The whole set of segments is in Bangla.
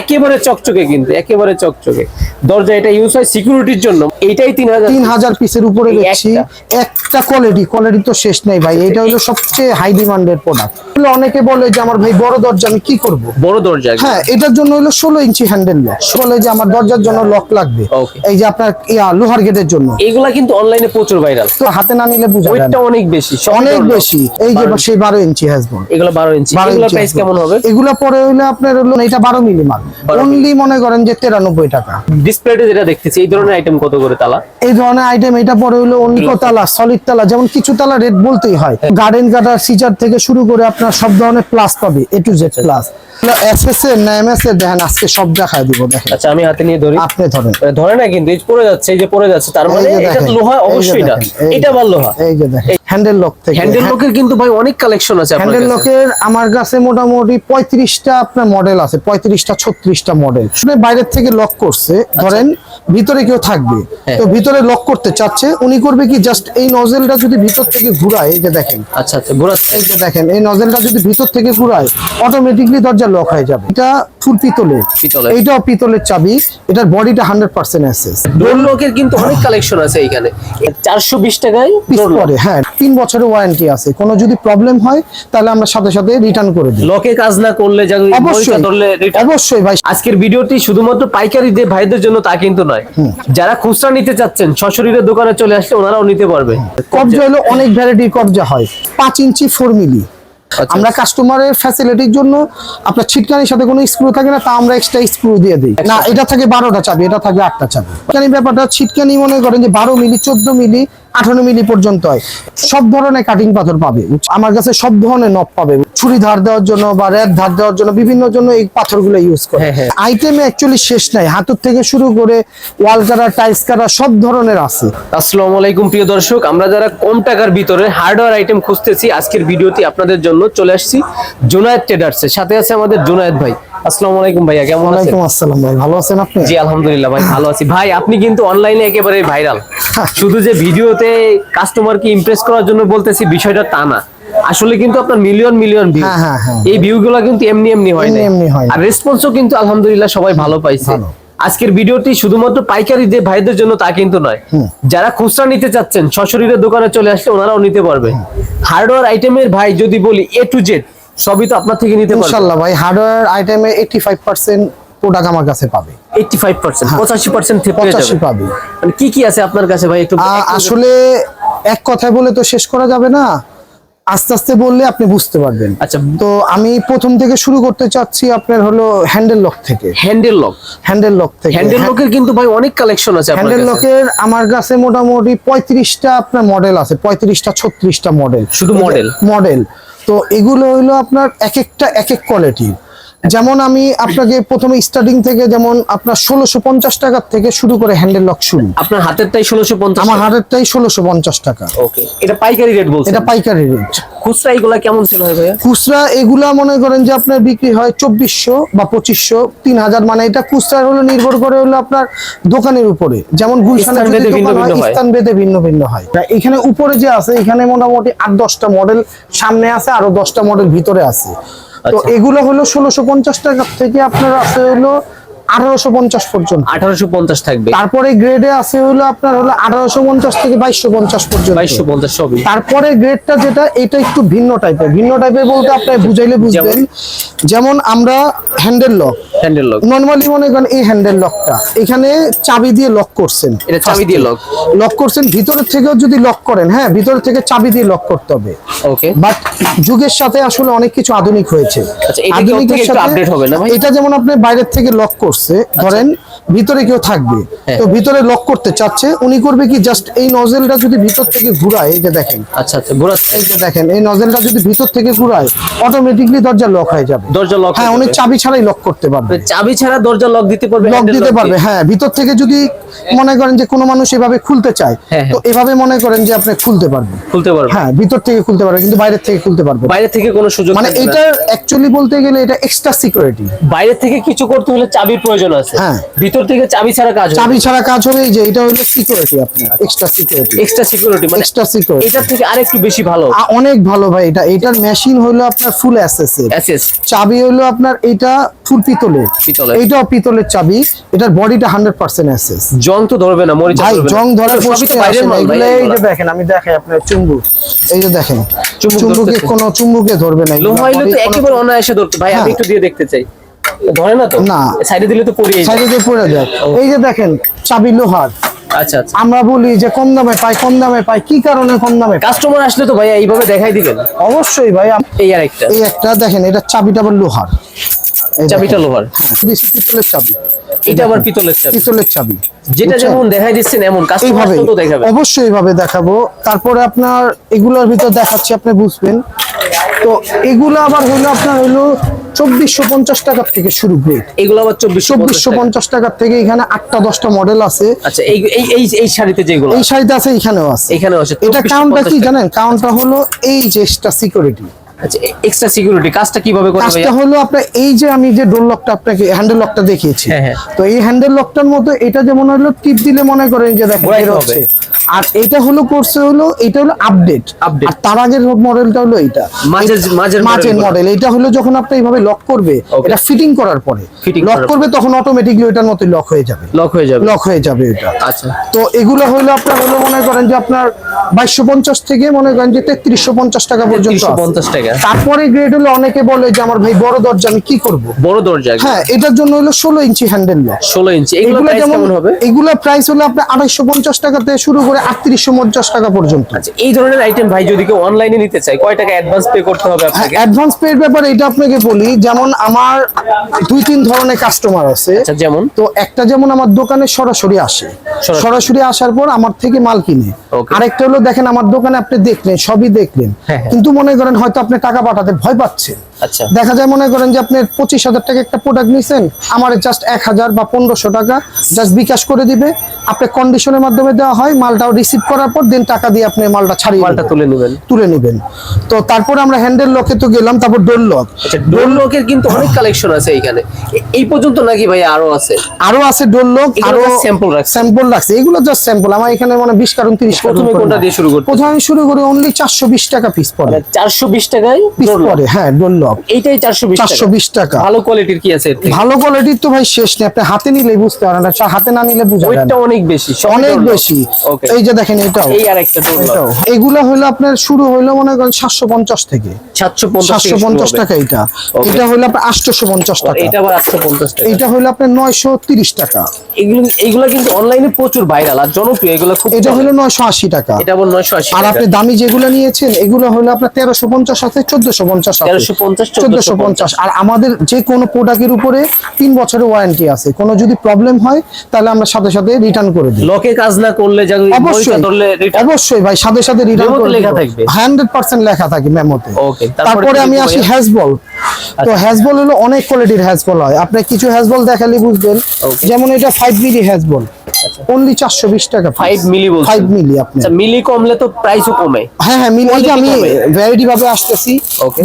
একেবারে চকচকে কিন্তু একেবারে চকচকে। দরজা এটা ইউজ হয় সিকিউরিটির জন্য। এইটাই তিন হাজার তিন হাজার পিসের উপরে বেশি একটা? কোয়ালিটি কোয়ালিটি তো শেষ নেই ভাই। এটা হলো সবচেয়ে হাই ডিমান্ডের প্রোডাক্ট অনেকে বলে যে আমার ভাই বড় দরজা আমি কি করব? বড় দরজা হ্যাঁ এটার জন্য হলো ষোলো ইঞ্চি হ্যান্ডেল লক বলে যে আমার দরজার জন্য লক লাগবে. এই যে আপনার ইয়া লোহার গেটের জন্য। এগুলা কিন্তু অনলাইনে প্রচুর ভাইরাল তো হাতে না নিলে বুঝা ওয়েটটা অনেক বেশি অনেক বেশি। এই যে সেই বারো ইঞ্চি হ্যাজবন এগুলো বারো ইঞ্চি এগুলোর প্রাইস কেমন হবে? এগুলো পরে হইলে আপনার হলো এটা বারো মিলি মাল বারো অনলি মনে করেন যে তিরানব্বই টাকা। ডিসপ্লেতে যেটা দেখতেছি এই ধরনের আইটেম কত করে তালা? এই ধরনের আইটেম এটা পরে হলো অন্য তালা সলিড তালা যেমন কিছু তালা রেট বলতেই হয়। গার্ডেন কাটার সিচার থেকে শুরু করে আপনার সব ধরনের প্লাস পাবে এ টু জেড প্লাস আজকে সব দেখায় দিব দেখেন। আচ্ছা আমি হাতে নিয়ে ধরি। আপনি ধরেন। ধরে না কিন্তু পড়ে যাচ্ছে এই যে পড়ে যাচ্ছে তার মানে এটা লোহা অবশ্যই না এটা আবার লোহা। এই যে দেখেন। হ্যান্ডেল লক থেকে। হ্যান্ডেল লকের কিন্তু ভাই অনেক কালেকশন আছে হ্যান্ডেল লকের আমার কাছে মোটামুটি পঁয়ত্রিশটা আপনার মডেল আছে পঁয়ত্রিশটা ছত্রিশটা মডেল শুনে বাইরের থেকে লক করছে। ধরেন ভিতরে কেউ থাকবে। হ্যাঁ। তো ভিতরে লক করতে চাচ্ছে উনি করবে কি জাস্ট এই নজেলটা যদি ভিতর থেকে ঘুরায় এই যে দেখেন। আচ্ছা আচ্ছা ঘোরাচ্ছে। এই যে দেখেন এই নজেলটা যদি ভিতর থেকে ঘুরায় অটোমেটিকলি দরজা লক হয়ে যাবে। এটা ফুল পিতলের। এইটাও পিতলের চাবি। এটার বডিটা হান্ড্রেড পার্সেন্ট এসেস ডোর লকের কিন্তু অনেক কালেকশন আছে এইখানে। চারশো বিশ টাকায় পরে হ্যাঁ। তিন বছরের ওয়ারেন্টি আছে। কোনো যদি প্রবলেম হয় তাহলে আমরা সাথে সাথে রিটার্ন করে দিই। লকে কাজ না করলে অবশ্যই অবশ্যই ভাই। আজকের ভিডিওটি শুধুমাত্র পাইকারি দিয়ে ভাইদের জন্য তা কিন্তু নয়। যারা খুচরা নিতে চাচ্ছেন সশরীরের দোকানে চলে আসলে ওনারাও নিতে পারবে। কবজা হলো অনেক ভ্যারাইটির কবজা হয়। পাঁচ ইঞ্চি ফোর মিলি আচ্ছা। আমরা কাস্টমারের ফ্যাসিলিটির জন্য আপনার ছিটকানির সাথে কোনো স্ক্রু থাকে না তা আমরা এক্সট্রা স্ক্রু দিয়ে দিই। না এটা থাকে বারোটা চাবি এটা থাকে আটটা চাবি। ছিটকানি ব্যাপারটা ছিটকানি মনে করেন যে বারো মিলি চোদ্দ মিলি আঠারো মিলি পর্যন্ত হয়। সব ধরনের কাটিং পাথর পাবে। আমার কাছে সব ধরনের নব পাবে। ছুরি ধার দেওয়ার জন্য বা র্যাপ ধার দেওয়ার জন্য বিভিন্ন জন্য এই পাথরগুলো ইউজ করে। হ্যাঁ, হ্যাঁ। আইটেমে অ্যাকচুয়ালি শেষ নাই। হাতের থেকে শুরু করে ওয়াল কাটার টাইলস কাটার সব ধরনের আছে। আসসালামু আলাইকুম প্রিয় দর্শক আমরা যারা কম টাকার ভিতরে হার্ডওয়্যার আইটেম খুঁজতেছি আজকের ভিডিওটি আপনাদের জন্য চলে আসছি জোনায়েদ ট্রেডার্সের সাথে আছে আমাদের জোনায়েদ ভাই। আসসালামু আলাইকুম ভাইয়া কেমন আছেন? ওয়ালাইকুম আসসালাম ভাই ভালো আছেন আপনি? জি আলহামদুলিল্লাহ ভাই ভালো আছি। ভাই আপনি কিন্তু অনলাইনে একেবারে ভাইরাল শুধু যে ভিডিওতে কাস্টমারকে ইমপ্রেস করার জন্য বলতেছি বিষয়টা তা না। আসলে কিন্তু আপনার মিলিয়ন মিলিয়ন ভিউ হ্যাঁ, হ্যাঁ, হ্যাঁ। এই ভিউ গুলো কিন্তু এমনি এমনি হয় না এমনি হয় আর রেসপন্সও কিন্তু আলহামদুলিল্লাহ সবাই ভালো পাইছে। আজকের ভিডিওটি শুধুমাত্র পাইকারি যে ভাইদের জন্য তা কিন্তু নয়। যারা খুচরা নিতে চাচ্ছেন সশরীরের দোকানে চলে আসলে ওনারাও নিতে পারবে। হার্ডওয়্যার আইটেমের ভাই যদি বলি এ টু জেড সবই তো আপনার থেকে নিতে পারবে। ইনশাল্লাহ ভাই হার্ডওয়্যার আইটেমে এইটি ফাইভ পার্সেন্ট প্রোডাক্ট আমার কাছে পাবে। এইটটি ফাইভ পার্সেন্ট পঁচাশি পার্সেন্ট পঁচাশি পাবে। মানে কি কি আছে আপনার কাছে ভাই একটু আসলে এক কথায় বলে তো শেষ করা যাবে না। আস্তে আস্তে বললে আপনি বুঝতে পারবেন। আচ্ছা। তো আমি প্রথম থেকে শুরু করতে চাচ্ছি আপনার হলো হ্যান্ডেল লক থেকে। হ্যান্ডেল লক হ্যান্ডেল লক থেকে। হ্যান্ডেল লকের কিন্তু ভাই অনেক কালেকশন আছে আপনার হ্যান্ডেল লকের আমার কাছে মোটামুটি পঁয়ত্রিশটা আপনার মডেল আছে পঁয়ত্রিশটা ছত্রিশটা মডেল শুধু মডেল মডেল তো এগুলো হইল আপনার এক একটা এক এক কোয়ালিটি যেমন আমি আপনাকে প্রথমে স্টার্টিং থেকে যেমন আপনার ষোলোশো পঞ্চাশ টাকার থেকে শুরু করে হ্যান্ডেল লক শুরু। আপনার হাতেরটাই ষোলোশো পঞ্চাশ আমার হাটেরটাই ষোলোশো পঞ্চাশ টাকা। ওকে এটা পাইকারি রেট বলছে এটা পাইকারি রেট খুচরা এগুলা কেমন হয় ভাইয়া? খুচরা এগুলা মনে করেন যে আপনার বিক্রি হয় চব্বিশশো বা পঁচিশশো তিন হাজার মানে এটা খুচরা হলো নির্ভর করে হলো আপনার দোকানের উপরে। যেমন গুলশানে স্থান ভেদে ভিন্ন ভিন্ন হয়। এখানে উপরে যে আছে এখানে মোটামুটি আট দশটা মডেল সামনে আছে আরও দশটা মডেল ভিতরে আছে। তো আচ্ছা। এগুলো হলো ষোলোশো পঞ্চাশ টাকা থেকে আপনার আছে হলো আঠারোশো পঞ্চাশ পর্যন্ত। আঠারোশো পঞ্চাশ থাকবে। তারপরে গ্রেডে আছে হলো আপনার হলো আঠারোশো পঞ্চাশ থেকে বাইশশো পঞ্চাশ পর্যন্ত। বাইশশো পঞ্চাশ সবই। তারপরে গ্রেডটা যেটা এটা একটু ভিন্ন টাইপের ভিন্ন টাইপের বলতে আপনি বুঝাইলে বুঝবেন। যেমন আমরা handle lock handle lock normally মনে করেন এই হ্যান্ডেল লকটা এখানে চাবি দিয়ে লক করছেন। এটা চাবি দিয়ে লক লক করছেন ভিতরের থেকেও যদি লক করেন হ্যাঁ ভিতর থেকে চাবি দিয়ে লক করতে হবে। ওকে বাট যুগের সাথে আসলে অনেক কিছু আধুনিক হয়েছে। আচ্ছা, এটা কি ওর থেকে একটু update হবে না ভাই? এটা যেমন আপনি বাইরের থেকে লক করছে। ধরেন ভিতরে কেউ থাকবে। হ্যাঁ। তো ভিতরে লক করতে চাচ্ছে উনি করবে কি জাস্ট এই নজেলটা যদি ভিতর থেকে ঘুরায় এই যে দেখেন। আচ্ছা আচ্ছা ঘোরাচ্ছে। এই যে দেখেন এই নজেলটা যদি ভিতর থেকে ঘুরায় অটোমেটিকলি দরজা লক হয়ে যাবে। দরজা লক হ্যাঁ উনি চাবি ছাড়াই লক করতে পারবে। চাবি ছাড়া দরজা লক দিতে পারবে লক দিতে পারবে হ্যাঁ ভিতর থেকে যদি মনে করেন যে কোনো মানুষ এভাবে খুলতে চায় হ্যাঁ, তো হ্যাঁ। এভাবে মনে করেন যে আপনি খুলতে পারবেন। খুলতে পারবে হ্যাঁ ভিতর থেকে খুলতে পারবে কিন্তু বাইরের থেকে খুলতে পারবে না। বাইরে থেকে কোনো সুযোগ মানে এটা। অ্যাকচুয়ালি বলতে গেলে এটা এক্সট্রা সিকিউরিটি বাইরে থেকে কিছু করতে হলে চাবির প্রয়োজন আছে। হ্যাঁ। ভিতর থেকে চাবি ছাড়া কাজ চাবি ছাড়া কাজ হবে যে এটা হলো সিকিউরিটি আপনার এক্সট্রা সিকিউরিটি এক্সট্রা সিকিউরিটি মানে এক্সট্রা সিকিউরিটি এটার থেকে আরেকটু বেশি ভালো। অনেক ভালো ভাই এটা। এটার মেশিন হলো আপনার ফুল এসএসএর এসএস চাবি হলো আপনার এটা ফুল পিতলের। এইটাও পিতলের চাবি। এটার বডিটা হান্ড্রেড পার্সেন্ট এসএস জং তো ধরবে না মরিচা ভাই জং ধরার প্রশ্ন এগুলো এই যে। দেখেন আমি দেখাই আপনার চুম্বুক। এই যে দেখেন চুম্বুক কোনো চুম্বুকে ধরবে না লোহা হইলে তো একেবারে অনায়াসে ধরতে ভাই আমি হ্যাঁ। একটু দিয়ে দেখতে চাই। ধরে না তো? না। সাইডে দিলে তো পড়িয়ে সাইডে দিয়ে পড়ে যায়। এই যে দেখেন চাবি লোহার। আচ্ছা আচ্ছা। আমরা বলি যে কম দামে পাই কম দামে পাই কি কারণে কম দামে কাস্টমার আসলে তো ভাই এইভাবে দেখাই দিবেন। অবশ্যই ভাই এই আর এই একটা দেখেন এটা চাবিটা আবার লোহার। চাবিটা লোহার। হ্যাঁ, পিতলের চাবি। এটা আবার পিতলের চাবি। পিতলের চাবি। যেটা যেমন দেখাই দিচ্ছেন এমন কাস্টমার এইভাবে তো দেখাবে অবশ্যই এইভাবে দেখাবো। তারপরে আপনার এগুলোর ভিতর দেখাচ্ছি আপনি বুঝবেন। তো এগুলো আবার হলো আপনার হলো চব্বিশশো পঞ্চাশ টাকার থেকে শুরু গ্রেড এগুলো আবার চব্বিশশো চব্বিশশো পঞ্চাশ টাকার থেকে এখানে আটটা দশটা মডেল আছে। আচ্ছা এই এই এই এই শাড়িতে যেগুলো এই শাড়িতে আছে এখানেও আছে। এখানেও আছে। এটা কাউন্টটা কি জানেন? কাউন্টটা হলো এই যে সিকিউরিটি আচ্ছা এক্সট্রা সিকিউরিটি কাজটা কীভাবে করবে কাজটা হলো আপনার এই যে আমি যে ডোর লকটা আপনাকে হ্যান্ডেল লকটা দেখিয়েছি। হ্যাঁ, হ্যাঁ। তো এই হ্যান্ডেল লকটার মতো এটা যেমন হলো টিপ দিলে মনে করেন যে। হচ্ছে আর এটা হলো করছে হলো এটা হলো আপডেট আপডেট আর তার আগের মডেলটা হলো এটা মাঝের- মাঝের মাঝের মডেল এটা হলো যখন আপনি এইভাবে লক করবে এটা ফিটিং করার পরে। লক করবে তখন অটোমেটিকলি ওটার মতো লক হয়ে যাবে। লক হয়ে যাবে। লক হয়ে যাবে এটা। আচ্ছা। তো এগুলো হলো আপনার হলো মনে করেন যে আপনার বাইশশো পঞ্চাশ থেকে মনে করেন যে তেত্রিশশো পঞ্চাশ টাকা পর্যন্ত পঞ্চাশ টাকা। তারপরে গ্রেড হলো অনেকে বলে যে আমার ভাই বড় দরজা আমি কি করব? বড় দরজা হ্যাঁ এটার জন্য হলো ষোলো ইঞ্চি হ্যান্ডেল ষোলো ইঞ্চি। এগুলো যেমন হবে? এগুলো প্রাইস হলো আপনার আড়াইশো পঞ্চাশ টাকা থেকে শুরু করে আটত্রিশশো পঞ্চাশ টাকা পর্যন্ত। আচ্ছা এই ধরনের আইটেম ভাই যদি কেউ অনলাইনে নিতে চায় কয় টাকা অ্যাডভান্স পে করতে হবে আপনাকে? অ্যাডভান্স পের ব্যাপারে এটা আপনাকে বলি যেমন আমার দুই তিন ধরনের কাস্টমার আছে। আচ্ছা যেমন? তো একটা যেমন আমার দোকানে সরাসরি আসে। সরাসরি। আসার পর আমার থেকে মাল কিনে. আরেকটা দেখেন আমার দোকানে আপনি দেখলেন সবই দেখলেন হ্যাঁ, হ্যাঁ। কিন্তু মনে করেন হয়তো আপনি টাকা পাঠাতে ভয় পাচ্ছেন আচ্ছা। দেখা যায় মনে করেন যে আপনি পঁচিশ হাজার টাকা একটা প্রোডাক্ট নিছেন আমার জাস্ট এক হাজার বা পনেরোশো টাকা জাস্ট বিকাশ করে দিবে। আপনি কন্ডিশনের মাধ্যমে দেওয়া হয় মালটাও রিসিভ করার পর দেন টাকা দিয়ে আপনি মালটা ছাড়িয়ে মালটা তুলে নেবেন। তুলে নেবেন। তো তারপর আমরা হ্যান্ডেল লকে তো গেলাম তারপর ডোর লক ডোর লকের কিন্তু অনেক কালেকশন আছে এখানে এই পর্যন্ত নাকি ভাই আরও আছে? আরও আছে ডোর লক আরও স্যাম্পল রাখছে। স্যাম্পল রাখছে। এগুলো জাস্ট স্যাম্পল আমার এখানে মানে বিশ কারণ তিরিশ কারণ প্রথমে কোনটা দিয়ে শুরু করতে? প্রথমে শুরু করি অনলি চারশো বিশ টাকা পিস পড়ে চারশো বিশ টাকায় পিস পড়ে হ্যাঁ ডোর লক এইটাই চারশো বিশ চারশো বিশ টাকা। ভালো কোয়ালিটির কি আছে ভালো কোয়ালিটির তো ভাই শেষ নেই। আপনি হাতে নিলেই বুঝতে পারেন হাতে না নিলে বুঝা যায় ওয়েটটা অনেক বেশি অনেক বেশি. এই যে দেখেন এটাও। এই আর একটা এটাও। এগুলো হলো আপনার শুরু মনে করেন সাতশো পঞ্চাশ থেকে। টাকা এটা এটা হলো আপনার আটশোশো পঞ্চাশ টাকা। এটা আবার আটশো পঞ্চাশ টাকা। এটা হলো আপনার নয়শো তিরিশ টাকা। এগুলো এগুলো কিন্তু অনলাইনে প্রচুর ভাইরাল আর জনপ্রিয় এগুলো খুব এটা হলো নয়শো আশি টাকা। এটা আর আপনি দামি যেগুলো নিয়েছেন এগুলো হলো আপনার তেরোশো পঞ্চাশ আছে চোদ্দশো পঞ্চাশ আছে। তেরোশো পঞ্চাশ চোদ্দশো পঞ্চাশ। আর আমাদের যে কোনো প্রোডাক্টের উপরে তিন বছরের ওয়ারেন্টি আছে। কোনো যদি প্রবলেম হয় তাহলে আমরা সাথে সাথে রিটার্ন করে দিই। লকে কাজ না করলে অবশ্যই। অবশ্যই ভাই সাথে সাথে রিটার্ন করে লেখা থাকবে? হান্ড্রেড পার্সেন্ট লেখা থাকে মেমোতে তারপরে আমি আসি? হ্যাজবল তো হ্যাজবল হলো অনেক কোয়ালিটির হ্যাজবল হয়। আপনি কিছু হ্যাজবল দেখালে বুঝবেন। যেমন এটা ফাইভ মিলি হ্যাজবল অনলি চারশো বিশ টাকা 5 মিলি? ফাইভ মিলি আপনি। আচ্ছা মিলি কমলে তো প্রাইসও কমে। হ্যাঁ হ্যাঁ মিলি এটা আমি। ভ্যারাইটি ভাবে আসতেছি।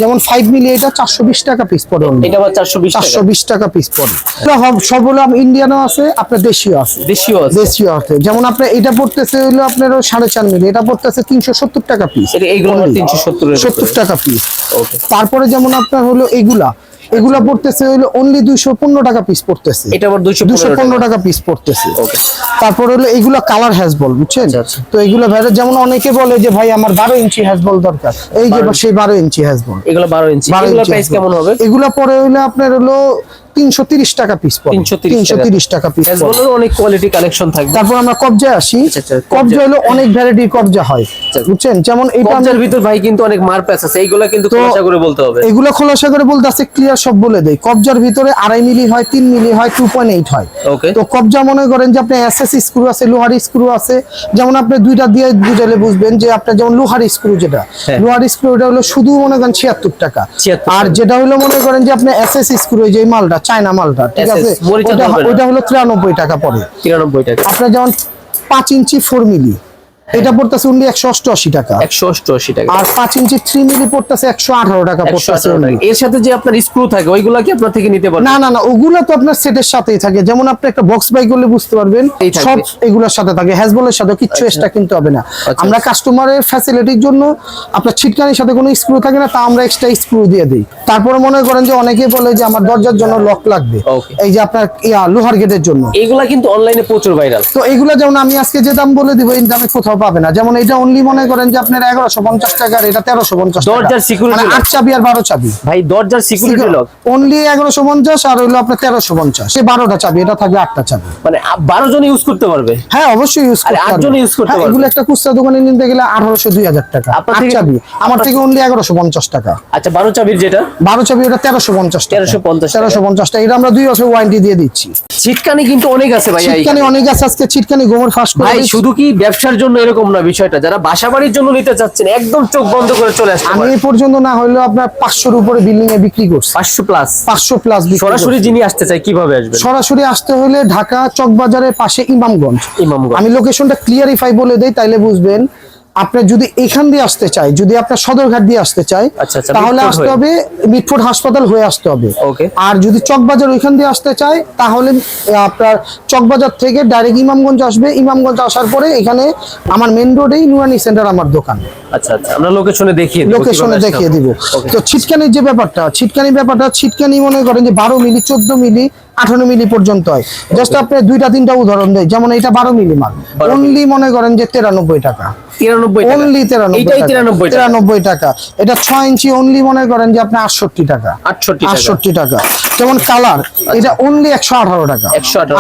যেমন ফাইভ মিলি এটা চারশো বিশ টাকা পিস পড়ে এটা আবার চারশো বিশ চারশো টাকা বিশ টাকা পিস পড়ে। হব- সব হলো ইন্ডিয়ানও আছে আপনার দেশীয় আছে। দেশীয় আছে। দেশীয় আছে। যেমন আপনার এটা পড়তেছে হলো আপনার সাড়ে চার মিলি এটা পড়তেছে তিনশো সত্তর টাকা পিস এইগুলো আবার 370 সত্তর টাকা পিস ওকে তারপরে যেমন আপনার হলো এগুলা। এগুলা পড়তেছে হলো অনলি দুইশো পনেরো টাকা পিস পড়তেছে। এটা আবার দুইশো পনেরো টাকা। পিস পড়তেছে। তারপর হলো এগুলা কালার হ্যাজবল বুঝছেন? আচ্ছা, আচ্ছা। তো এগুলো ভ্যারে যেমন অনেকে বলে যে ভাই আমার বারো ইঞ্চি হ্যাজবল দরকার। এই যে সেই বারো ইঞ্চি হ্যাজবল এগুলো বারো ইঞ্চি। বারো ইঞ্চি কেমন হবে? এগুলা পরে হইলে আপনার হলো তিনশো তিরিশ টাকা পিস পড়ে। 330 তিনশো তিরিশ টাকা পিস অনেক কোয়ালিটি কালেকশন থাকবে। তারপর আমরা কবজায় আসি। আচ্ছা, আচ্ছা, কবজা। কবজা হলো অনেক ভ্যারাইটির কবজা হয়। বুঝছেন? যেমন এটা কবজার ভিতর ভাই কিন্তু অনেক মার প্যাচ আছে। এইগুলা কিন্তু খোলাসা করে বলতে হবে। এগুলো খোলাসা করে বলতে আছে ক্লিয়ার সব বলে দেয় কবজার ভিতরে আড়াই মিলি হয় তিন মিলি হয় টু পয়েন্ট এইট হয়। ওকে তো কবজা মনে করেন যে আপনি এসএস স্ক্রু আছে লোহার স্ক্রু আছে। যেমন আপনি দুইটা দিয়ে বুঝালে বুঝবেন যে আপনার যেমন লোহার স্ক্রু যেটা হ্যাঁ। লোহার স্ক্রু এটা হলো শুধু মনে করেন ছিয়াত্তর টাকা। আর যেটা হলো মনে করেন যে আপনি এসএস স্ক্রু যে মালটা চায়না মালটা ঠিক আছে? ওইটা ওটা হলো তিরানব্বই টাকা পড়ে তিরানব্বই টাকা। আপনার যেমন পাঁচ ইঞ্চি ফোর মিলি। এটা পড়তেছে অনলি একশো অষ্টআশি টাকা। একশো অষ্টআশি টাকা। আর পাঁচ ইঞ্চি থ্রি মিলি পড়তেছে একশো আঠারো টাকা একশো পড়তেছে এর সাথে যে আপনার স্ক্রু থাকে ওইগুলা কি আপনার থেকে নিতে পারবেন? না না না ওগুলা তো আপনার সেটের সাথেই থাকে। যেমন আপনি একটা বক্স বাই করলে বুঝতে পারবেন সব এগুলোর সাথে থাকে। হ্যাজবলের সাথে কিচ্ছু এক্সট্রা কিনতে হবে না। আচ্ছা। আমরা কাস্টমারের ফ্যাসিলিটির জন্য আপনার ছিটকানির সাথে কোনো স্ক্রু থাকে না তা আমরা এক্সট্রা স্ক্রু দিয়ে দিই। তারপরে মনে করেন যে অনেকে বলে যে আমার দরজার জন্য লক লাগবে. এই যে আপনার ইয়া লোহার গেটের জন্য। এগুলা কিন্তু অনলাইনে প্রচুর ভাইরাল তো এইগুলো যেমন আমি আজকে যে দাম বলে দিব এই দামে কোথাও পাবে না। যেমন এটা অনলি মনে করেন যে আপনার এগারোশো পঞ্চাশ টাকা এটা তেরোশো পঞ্চাশ দরজার security মানে আট চাবি আর বারো চাবি। ভাই দরজার সিকিউরিটি লক অনলি এগারোশো পঞ্চাশ আর হইল আপনার তেরোশো পঞ্চাশ। সে বারোটা চাবি এটা থাকবে আটটা চাবি। মানে বারো জন ইউজ করতে পারবে? হ্যাঁ অবশ্যই ইউজ করতে পারবে। use করতে হ্যাঁ, পারবে। এগুলো একটা খুচরা দোকানে নিতে গেলে আঠারোশো দুই হাজার টাকা। আপনার চাবি। আমার থেকে অনলি এগারোশো পঞ্চাশ টাকা। আচ্ছা বারো চাবির যেটা? বারো চাবি ওটা তেরোশো পঞ্চাশ 1350 টাকা। তেরোশো পঞ্চাশ টাকা। এটা আমরা দুই বছর ওয়ারেন্টি দিয়ে দিচ্ছি। ছিটকানি কিন্তু অনেক আছে ভাই ছিটকানি অনেক আছে আজকে। ছিটকানি গোমর ফাঁস করে ভাই শুধু কি ব্যবসার জন্য এরকম না বিষয়টা যারা বাসা বাড়ির জন্য নিতে চাচ্ছেন একদম চোখ বন্ধ করে চলে আসতে আমি এই পর্যন্ত না হলেও আপনার পাঁচশোর উপরে বিল্ডিং এ বিক্রি করছি। পাঁচশো প্লাস পাঁচশো প্লাস সরাসরি যিনি আসতে চায় কীভাবে আসবে সরাসরি আসতে হলে ঢাকা চকবাজারের পাশে ইমামগঞ্জ। ইমামগঞ্জ। আমি লোকেশনটা ক্লিয়ারিফাই বলে দেই তাইলে বুঝবেন আপনি যদি এখান দিয়ে আসতে চাই যদি আপনার সদরঘাট দিয়ে আসতে চাই আচ্ছা, আচ্ছা, তাহলে আসতে হবে মিটফোর্ড হাসপাতাল হয়ে আসতে হবে। আর যদি চকবাজার ওইখান দিয়ে আসতে চাই তাহলে আপনার চকবাজার থেকে ডাইরেক্ট ইমামগঞ্জ আসবে। ইমামগঞ্জ আসার পরে এখানে আমার মেন রোডেই নুরানি সেন্টার আমার দোকান। আচ্ছা আচ্ছা আমরা লোকেশনে দেখিয়ে লোকেশনে দেখিয়ে। দিব। তো ছিটকানির যে ব্যাপারটা ছিটকানি ব্যাপারটা ছিটকানি মনে করেন যে বারো মিলি চোদ্দ মিলি আঠারো মিলি পর্যন্ত হয়। জাস্ট আপনি দুইটা তিনটা উদাহরণ দেয় যেমন এটা বারো মিলি মাল। অনলি মনে করেন যে তিরানব্বই টাকা। অনলি তিরানব্বই তিরানব্বই টাকা। এটা ছয় ইঞ্চি অনলি মনে করেন যে আপনি আটষট্টি টাকা। আটষট্টি টাকা। যেমন কালার এটা অনলি একশো আঠারো টাকা।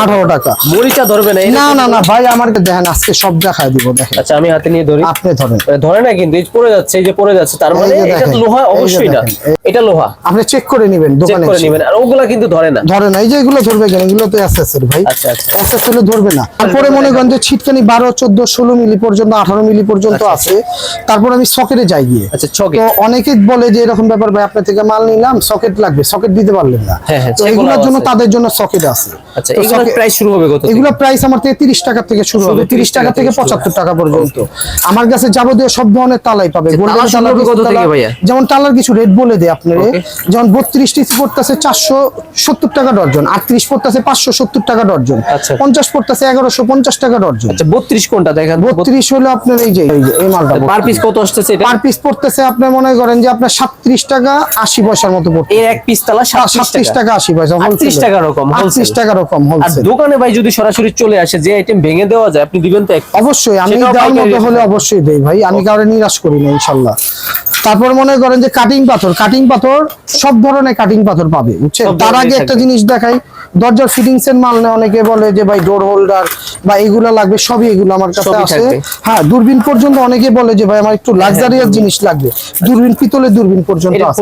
আঠারো টাকা। মরিচা ধরবে না না না না ভাই আমার দেখেন আজকে সব দেখায় দিব দেখেন। আচ্ছা আমি হাতে নিয়ে ধরি। আপনি ধরেন। ধরে না কিন্তু পড়ে যাচ্ছে এই যে পড়ে যাচ্ছে তার মানে এটা লোহা অবশ্যই না এটা লোহা। আপনি চেক করে নেবেন চেক দোকানে করে নেবেন আর ওগুলা কিন্তু ধরে না। ধরে না এই যে এগুলো ধরবে কেন? এগুলো তো অ্যাসেসের ভাই। আচ্ছা, আচ্ছা। ধরবে না। তারপরে মনে করেন যে ছিটকানি বারো চোদ্দ ষোলো মিলি পর্যন্ত আঠারো মিলি পর্যন্ত আছে। তারপর আমি সকেটে যাই গিয়ে। আচ্ছা তো অনেকে বলে যে এরকম ব্যাপার ভাই আপনার থেকে মাল নিলাম সকেট লাগবে। সকেট দিতে পারলেন না। হ্যাঁ, হ্যাঁ, তো এগুলোর জন্য তাদের জন্য সকেট আছে। আচ্ছা এগুলোর প্রাইস শুরু হবে কত এগুলো প্রাইস আমার থেকে তিরিশ টাকা থেকে শুরু হবে 30 তিরিশ টাকা থেকে। পঁচাত্তর টাকা পর্যন্ত। আমার কাছে যাবতীয় সব ধরনের তালাই পাবে। আচ্ছা, যেমন টালার কিছু রেট বলে দেয় আপনারে। যেমন বত্রিশ টিস পড়তেছে চারশো সত্তর টাকা ডর্জন আটত্রিশ পড়তেছে পাঁচশো সত্তর টাকা ডর্জন আচ্ছা। পঞ্চাশ পড়তেছে এগারোশো পঞ্চাশ টাকা ডর্জন আচ্ছা বত্রিশ কোনটা? দেখেন বত্রিশ হলো আপনার এই যে এই মালটা পার পিস কত আসতেছে পার পিস পড়তেছে আপনি মনে করেন যে আপনার সাতত্রিশ টাকা আশি পয়সার মতো পড়ছে এর এক পিস তালা সাতত্রিশ টাকা। আশি পয়সা 38 টাকা রকম, আটত্রিশ টাকা রকম দোকানে ভাই যদি সরাসরি চলে আসে যে আইটেম ভেঙে দেওয়া যায় আপনি দিবেন তো এক অবশ্যই আমি দেওয়ার মতো হলে অবশ্যই দেই ভাই আমি কাউরে নিরাশ করি না ইনশাল্লাহ। তারপর মনে করেন যে কাটিং পাথর কাটিং পাথর সব ধরনের কাটিং পাথর পাবে বুঝছেন? তার আগে একটা জিনিস দেখাই দরজার ফিটিংস এর মাল নেই অনেকে বলে যে ভাই ডোর হোল্ডার বা এগুলা লাগবে সবই এগুলো আমার কাছে আছে। হ্যাঁ দূরবীন পর্যন্ত অনেকে বলে যে ভাই আমার একটু লাক্সারিয়াস জিনিস লাগবে। দূরবীন পিতলের দূরবীন পর্যন্ত আছে।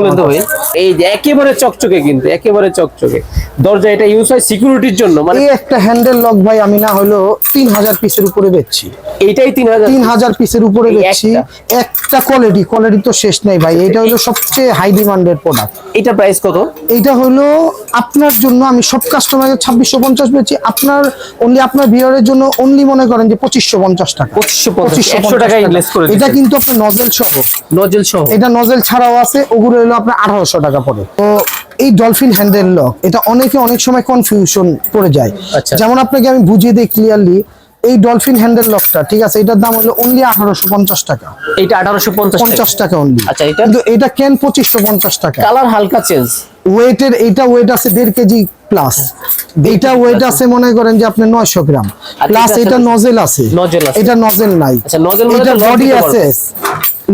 এই যে একেবারে চকচকে কিন্তু একেবারে চকচকে। দরজা এটা ইউজ হয় সিকিউরিটির জন্য মানে এই একটা হ্যান্ডেল লক ভাই আমি না হলো তিন হাজার পিসের উপরে বেচছি। এইটাই তিন হাজার তিন হাজার পিসের উপরে বেচছি। একটা? কোয়ালিটি কোয়ালিটি তো শেষ নেই ভাই। এটা হলো সবচেয়ে হাই ডিমান্ডের প্রোডাক্ট এটা প্রাইস কত? এইটা হলো আপনার জন্য আমি সব কাস্টমারকে ছাব্বিশশো পঞ্চাশ পেয়েছি আপনার অনলি আপনার বিয়ারের জন্য অনলি মনে করেন যে পঁচিশশো পঞ্চাশ টাকা। 2550 একশো টাকা। এটা কিন্তু আপনার নজেল সহ। নজেল সহ। এটা নজেল ছাড়াও আছে ওগুলো হলো আপনার আঠারোশো টাকা পড়ে তো এই ডলফিন হ্যান্ডেল লক এটা অনেকে অনেক সময় কনফিউশন পড়ে যায়। আচ্ছা। যেমন আপনাকে আমি বুঝিয়ে দিই ক্লিয়ারলি এই ডলফিন হ্যান্ডেল লকটা ঠিক আছে? এটার দাম হলো অনলি আঠারোশো পঞ্চাশ টাকা। এটা আঠারোশো পঞ্চাশ টাকা। অনলি আচ্ছা, এটা? কিন্তু এটা কেন পঁচিশশো পঞ্চাশ টাকা? কালার হালকা চেঞ্জ ওয়েটের এইটা ওয়েট আছে দেড় কেজি প্লাস এটা ওয়েট আছে মনে করেন যে আপনার নয়শো গ্রাম। প্লাস এটা এটা নজেল আছে। নজেল আছে। এটা নজেল নাই। আচ্ছা, নজেল মানে এটা বডি। এসএস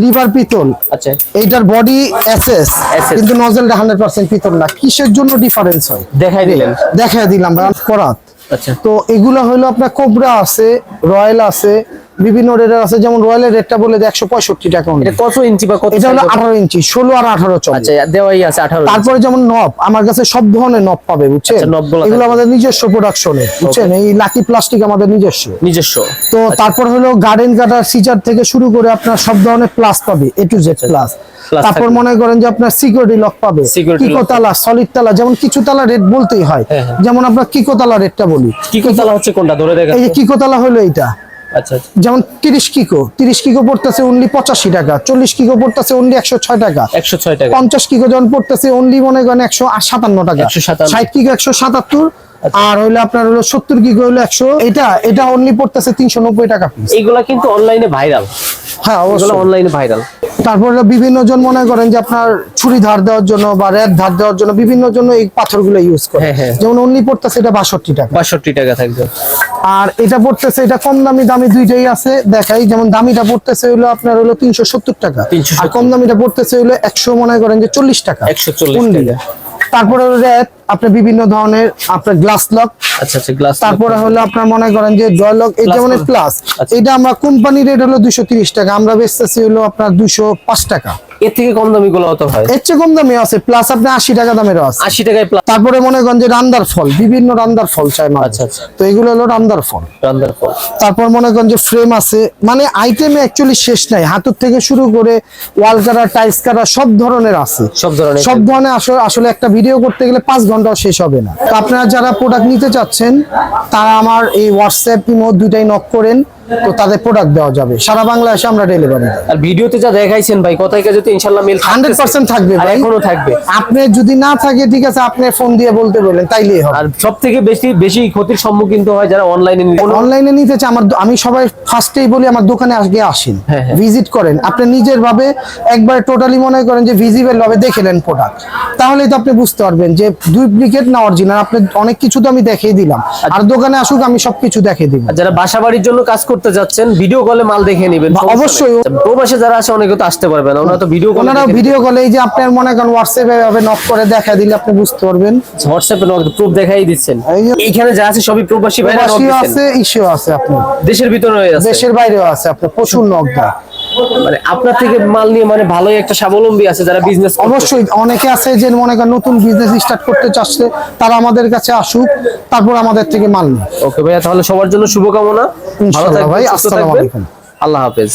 লিভার পিতল। আচ্ছা। এইটার বডি এসএস কিন্তু নজেলটা হান্ড্রেড পার্সেন্ট পিতল না। কিসের জন্য ডিফারেন্স হয়? দেখাই দিলেন। দেখাই দিলাম করাত। আচ্ছা। তো এগুলা হলো আপনার কোবরা আছে রয়্যাল আছে বিভিন্ন রেটের আছে যেমন রয়্যালের রেটটা বলে একশো পঁয়ষট্টি টাকা এটা কত ইঞ্চি বা কত এটা হলো আঠারো ইঞ্চি ষোলো আর আঠারো চলে আচ্ছা দেওয়াই আছে আঠারো তারপরে যেমন নব আমার কাছে সব ধরনের নব পাবে বুঝছেন? আচ্ছা, এগুলো আমাদের নিজস্ব প্রোডাকশনের বুঝছেন? এই লাকি প্লাস্টিক আমাদের নিজস্ব। নিজস্ব। তো তারপর হলো গার্ডেন কাটার সিজার থেকে শুরু করে আপনার সব ধরনের প্লাস পাবে এ টু জেড প্লাস তারপর মনে করেন যে আপনার সিকিউরিটি লক পাবে Security কিকো তালা সলিড তালা যেমন কিছু তালা রেট বলতেই হয়। হ্যাঁ, হ্যাঁ। যেমন আপনার কিকো তালা রেটটা বলি। কি কোতালা হচ্ছে কোনটা? ধরে দেখা এই যে কিকো তালা হলো এইটা। আচ্ছা আচ্ছা যেমন তিরিশ কিকো তিরিশ কিকো পড়তেছে অনলি পঁচাশি টাকা চল্লিশ কিকো পড়তেছে অনলি একশো ছয় টাকা। একশো ছয় টাকা। পঞ্চাশ কিকো যখন পড়তেছে অনলি মনে করেন একশো সাতান্ন টাকা। 157 ষাট কিকো একশো সাতাত্তর আচ্ছা। আর হইল আপনার হলো সত্তর কিকো হলো একশো এটা এটা অনলি পড়তেছে তিনশো নব্বই টাকা এগুলা কিন্তু অনলাইনে ভাইরাল হ্যাঁ অবশ্যই। অনলাইনে ভাইরাল তারপর বিভিন্ন জন মনে করেন যে আপনার ছুরি ধার দেওয়ার জন্য বা রেড ধার দেওয়ার জন্য বিভিন্ন জন্য এই পাথরগুলো ইউজ করে। হ্যাঁ, হ্যাঁ। যেমন অনলি পড়তেছে এটা বাষট্টি টাকা। বাষট্টি টাকা থাকবে। আর এটা পড়তেছে এটা কম দামি দামি দুইটাই আছে দেখাই। যেমন দামিটা পড়তেছে হলো আপনার হলো তিনশো সত্তর টাকা। আর কম দামিটা পড়তেছে হলো একশো মনে করেন যে চল্লিশ টাকা। 140 Only। টাকা। তারপরে র্যাপ আপনার বিভিন্ন ধরনের আপনার গ্লাস লক আচ্ছা আচ্ছা গ্লাস তারপরে হলো আপনার মনে করেন যে জয় লক এই Plus যেমন প্লাস। এটা আমরা কোম্পানির রেট হলো দুশো তিরিশ টাকা আমরা বেচতেছি হলো আপনার দুশো পাঁচ টাকা। এর থেকে কম দামি গুলো হয় এর চেয়ে কম দামে আছে প্লাস আপনি আশি টাকা দামেরও আছে। আশি টাকায় প্লাস তারপরে মনে করেন যে রান্দার ফল বিভিন্ন রান্দার ফল চাই মানুষ। আচ্ছা, আচ্ছা। তো এগুলো হলো রান্দার ফল। রান্দার ফল। তারপর মনে করেন যে ফ্রেম আছে মানে আইটেমে অ্যাকচুয়ালি শেষ নাই। হাতুর থেকে শুরু করে ওয়াল কাটা টাইলস কাটা সব ধরনের আছে। সব ধরনের সব ধরনের আসলে আসলে একটা ভিডিও করতে গেলে পাঁচ ঘন্টাও শেষ হবে না। তো আপনারা যারা প্রোডাক্ট নিতে চাচ্ছেন তারা আমার এই হোয়াটসঅ্যাপ ইমো দুইটাই নক করেন। তো তাদের প্রোডাক্ট দেওয়া যাবে। সারা বাংলাদেশে আমরা ডেলিভারি আর ভিডিওতে যা দেখাইছেন ভাই কথায় তো মিল হান্ড্রেড পার্সেন্ট থাকবে ভাই। এখনও থাকবে। আপনি যদি না থাকে ঠিক আছে আপনি ফোন দিয়ে বলতে বললেন তাইলেই হবে। আর বেশি বেশি ক্ষতির সম্মুখীন তো হয় যারা অনলাইনে অনলাইনে নিতে চাই আমার আমি সবাই ফার্স্টেই বলি আমার দোকানে আগে আসেন। হ্যাঁ, হ্যাঁ। ভিজিট করেন। আপনি নিজের ভাবে একবার টোটালি মনে করেন যে ভিজিবল ভাবে দেখে নেন প্রোডাক্ট তাহলেই তো আপনি বুঝতে পারবেন যে ডুপ্লিকেট না অরিজিনাল আপনি অনেক কিছু তো আমি দেখিয়ে দিলাম। আর দোকানে আসুক আমি সবকিছু দেখিয়ে দিব যারা বাসা বাড়ির জন্য কাজ করতে যাচ্ছেন ভিডিও কলে মাল দেখে নেবেন। অবশ্যই। প্রবাসে যারা আছে অনেকে তো আসতে পারবে না। ওনারা তো ভিডিও কলে ওনারা ভিডিও কলে এই যে আপনার মনে করেন হোয়াটসঅ্যাপে ভাবে নক করে দেখা দিলে আপনি বুঝতে পারবেন। হোয়াটসঅ্যাপে প্রুফ দেখাই দিচ্ছেন। এই এইখানে যা আছে সবই প্রবাসী ভাইরা knock আছে ইস্যু আছে আপনার দেশের ভিতরে আছে। দেশের বাইরেও আছে আপনার প্রচুর নক দেয়। মানে আপনার থেকে মাল নিয়ে মানে ভালোই একটা স্বাবলম্বী আছে যারা বিজনেস অবশ্যই অনেকে আছে যে মনে করেন নতুন বিজনেস স্টার্ট করতে চাচ্ছে তারা আমাদের কাছে আসুক তারপর আমাদের থেকে মাল নিক। ওকে ভাইয়া তাহলে সবার জন্য শুভকামনা। ভালো থাকবেন ভাই, আসসালামু আলাইকুম। আল্লাহ হাফেজ।